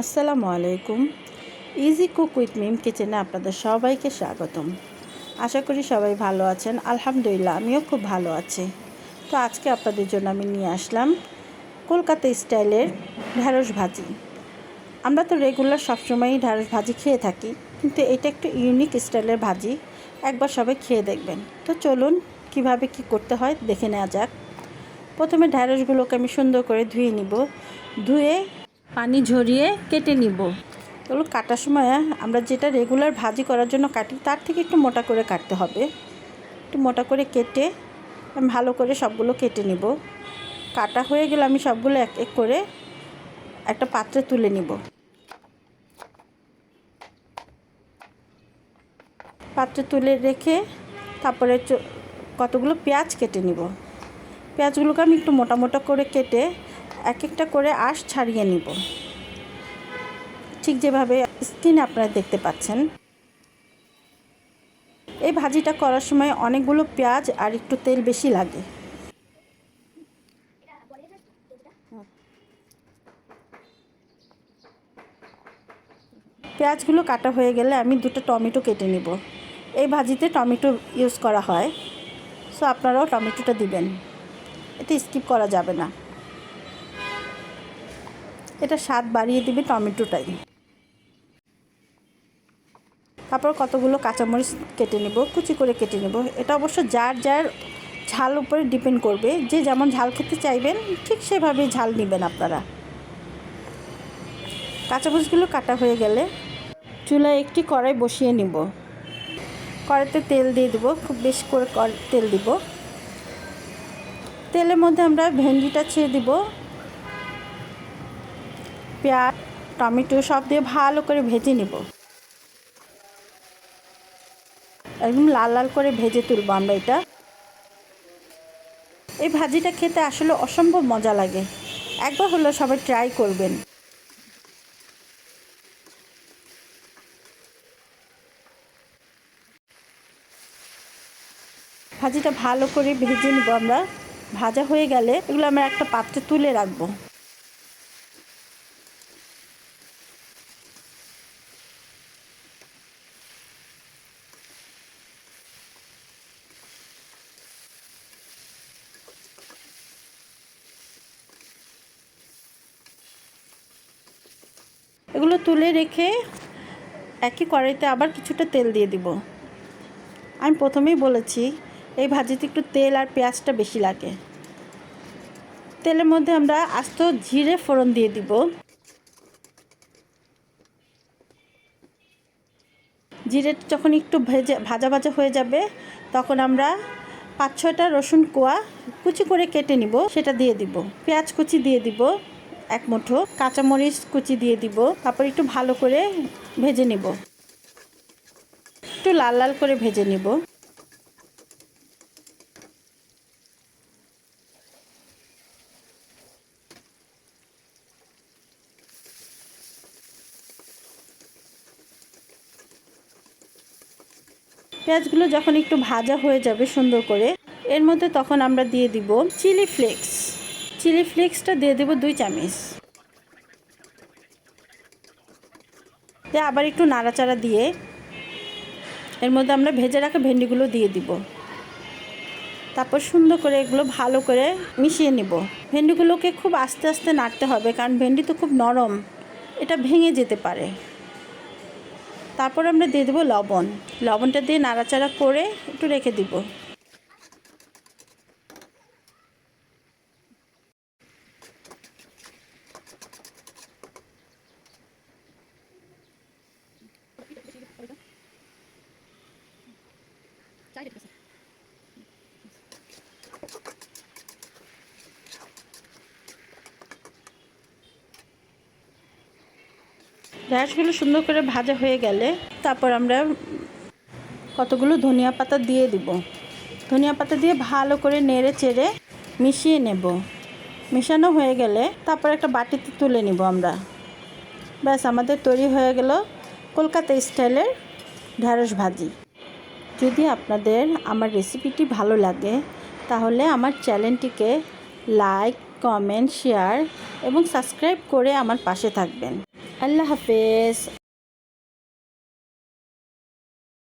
আসসালামু আলাইকুম। Easy cook with মিম কিচেনে আপনাদের সবাইকে স্বাগতম। আশা করি সবাই ভালো আছেন। আলহামদুলিল্লাহ, আমিও খুব ভালো আছি। তো আজকে আপনাদের জন্য আমি নিয়ে আসলাম কলকাতা স্টাইলের ঢ্যাঁড়স ভাজি। আমরা তো রেগুলার সবসময়ই ঢ্যাঁড়স ভাজি খেয়ে থাকি, কিন্তু এটা একটু ইউনিক স্টাইলের ভাজি। একবার সবাই খেয়ে দেখবেন। তো চলুন, কীভাবে কি করতে হয় দেখে নেওয়া যাক। প্রথমে ঢ্যাঁড়সগুলোকে আমি সুন্দর করে ধুয়ে নিব। ধুয়ে পানি ঝরিয়ে কেটে নিব। এগুলো কাটার সময় আমরা যেটা রেগুলার ভাজি করার জন্য কাটি, তার থেকে একটু মোটা করে কাটতে হবে। একটু মোটা করে কেটে আমি ভালো করে সবগুলো কেটে নিব। কাটা হয়ে গেলে আমি সবগুলো এক এক করে একটা পাত্রে তুলে নিব। পাত্রে তুলে রেখে তারপরে কতগুলো পেঁয়াজ কেটে নিব। পেঁয়াজগুলোকে আমি একটু মোটা মোটা করে কেটে এক একটা করে আঁশ ছাড়িয়ে নিব। ঠিক যেভাবে স্কিন আপনারা দেখতে পাচ্ছেন। এই ভাজিটা করার সময় অনেকগুলো পেঁয়াজ আর একটু তেল বেশি লাগে। পেঁয়াজগুলো কাটা হয়ে গেলে আমি দুটো টমেটো কেটে নিব। এই ভাজিতে টমেটো ইউজ করা হয়। সো আপনারাও টমেটোটা দিবেন। এতে স্কিপ করা যাবে না। এটা স্বাদ বাড়িয়ে দিবে টমেটোটাই। তারপর কতগুলো কাঁচামরিচ কেটে নেব, কুচি করে কেটে নেব। এটা অবশ্য যার যার ঝাল উপরে ডিপেন্ড করবে। যে যেমন ঝাল খেতে চাইবেন, ঠিক সেভাবেই ঝাল নেবেন আপনারা। কাঁচামরিচগুলো কাটা হয়ে গেলে চুলায় একটি কড়াই বসিয়ে নিব। কড়াইতে তেল দিয়ে দেবো, খুব বেশি করে তেল দিব। তেলের মধ্যে আমরা ভেন্ডিটা ছেড়ে দিব। পেঁয়াজ, টমেটো সব দিয়ে ভালো করে ভেজে নেব। একদম লাল লাল করে ভেজে তুলবো আমরা এটা। এই ভাজিটা খেতে আসলে অসম্ভব মজা লাগে। একবার হলো সবাই ট্রাই করবেন। ভাজিটা ভালো করে ভেজে নেব আমরা। ভাজা হয়ে গেলে এগুলো আমরা একটা পাত্রে তুলে রাখব। এগুলো তুলে রেখে একই কড়াইতে আবার কিছুটা তেল দিয়ে দিব। আমি প্রথমেই বলেছি, এই ভাজিতে একটু তেল আর পেঁয়াজটা বেশি লাগে। তেলের মধ্যে আমরা আস্ত জিরে ফোড়ন দিয়ে দিব। জিরে যখন একটু ভেজে, ভাজা ভাজা হয়ে যাবে, তখন আমরা পাঁচ ছয়টা রসুন কোয়া কুচি করে কেটে নিব, সেটা দিয়ে দিব। পেঁয়াজ কুচি দিয়ে দিব। এক মুঠো কাঁচামরিচ কুচি দিয়ে দিব, তারপর একটু ভালো করে ভেজে নিব। একটু লাল লাল করে ভেজে নিব। পেঁয়াজগুলো যখন একটু ভাজা হয়ে যাবে সুন্দর করে, এর মধ্যে তখন আমরা দিয়ে দিব চিলি ফ্লেক্স। চিলি ফ্লেক্সটা দিয়ে দেবো দুই চামচ। দিয়ে আবার একটু নাড়াচাড়া দিয়ে এর মধ্যে আমরা ভেজে রাখা ভেন্ডিগুলো দিয়ে দিব। তারপর সুন্দর করে এগুলো ভালো করে মিশিয়ে নেব। ভেন্ডিগুলোকে খুব আস্তে আস্তে নাড়তে হবে কারণ ভেন্ডি তো খুব নরম, এটা ভেঙে যেতে পারে। তারপর আমরা দিয়ে দেবো লবণ। লবণটা দিয়ে নাড়াচাড়া করে একটু রেখে দিব। ঢ্যাঁড়সগুলো সুন্দর করে ভাজা হয়ে গেলে তারপর আমরা কতগুলো ধনিয়া পাতা দিয়ে দিব। ধনিয়া পাতা দিয়ে ভালো করে নেড়ে চেড়ে মিশিয়ে নেব। মেশানো হয়ে গেলে তারপর একটা বাটিতে তুলে নিব আমরা। ব্যাস, আমাদের তৈরি হয়ে গেল কলকাতা স্টাইলের ঢ্যাঁড়স ভাজি। যদি আপনাদের আমার রেসিপিটি ভালো লাগে, তাহলে আমার চ্যানেলটিকে লাইক, কমেন্ট, শেয়ার এবং সাবস্ক্রাইব করে আমার পাশে থাকবেন। আল্লাহ হাফেজ।